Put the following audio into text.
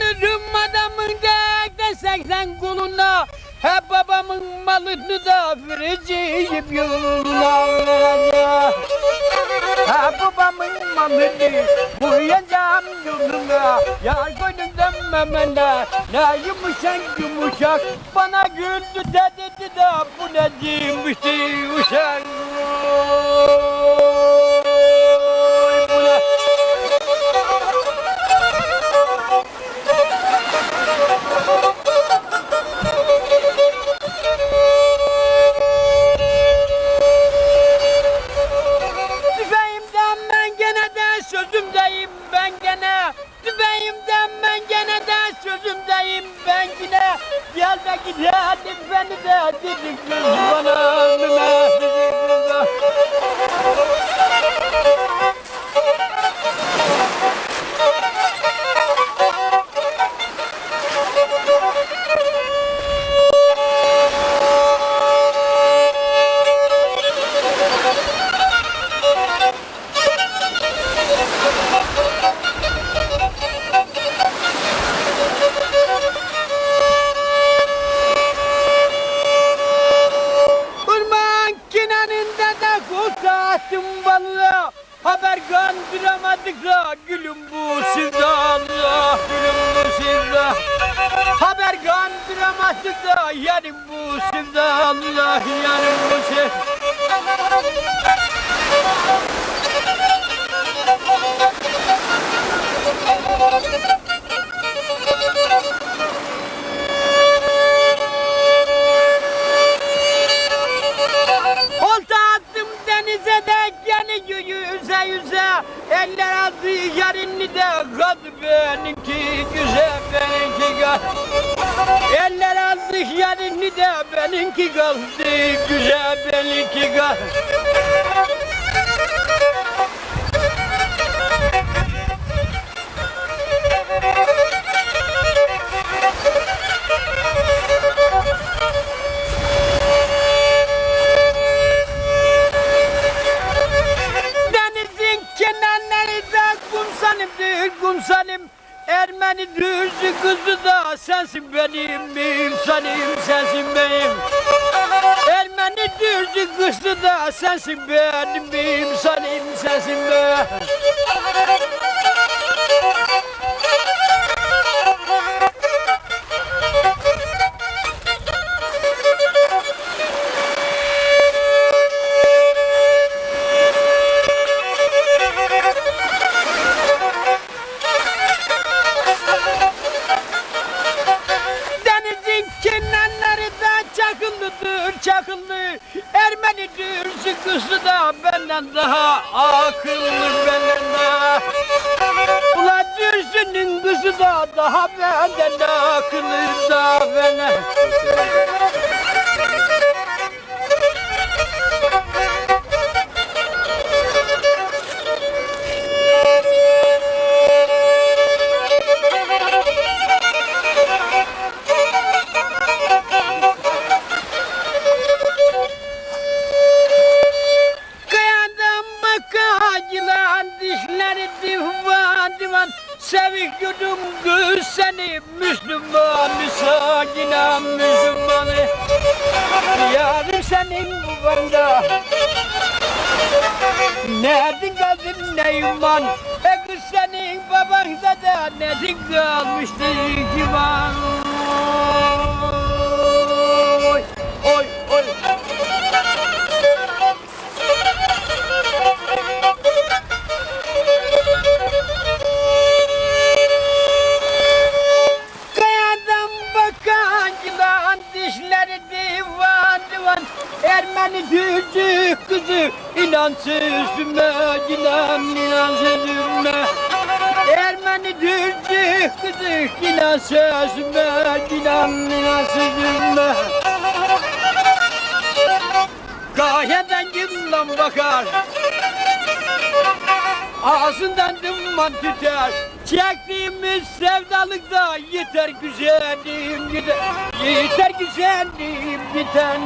Tanırım adamın desek sen kuluna Hep babamın malını da vereceğim yoluna Ha babamın malını koyacağım yoluna Yar gönlümden memele Ne yumuşak yumuşak. Bana güldü de dedi de Bu ne değilmişti uşak sözümdeyim ben gene Tüfeğimden ben gene de sözümdeyim ben yine. Gel de gidelim beni de dedik bana kurtattım balığı Haber gandıramadık da gülüm bu sevdalı Gülüm bu sevda. Haber gandıramadık da yarın bu sevdalı Yarın bu sevdalı Eller aldı yarını da kadı benimki güzel benimki kaldı Eller aldı yarını da benimki kaldı güzel benimki kaldı Ermeni düzü kızı da sensin benim insanım sensin benim. Ermeni düzü kızı da sensin benim insanım sensin benim çakıllıdır çakıllı Ermeni dürzü kızı da benden daha akıllı benden daha. Ulan dürzünün kızı da daha benden daha akıllı da benden seni Müslüman Müslüman. Müslümanı Yarım senin babanda Nerede kaldın ne iman E kız senin babanda da Nerede kalmıştı iman Oy oy oy Ermeni düzü kızı inan sözüme inan inan sözüme Ermeni düzü kızı inan sözüme inan inan sözüme Gayeden yılan bakar Ağzından duman tüter. Çektiğimiz sevdalıkta yeter güzelim yeter Yeter güzelim yeter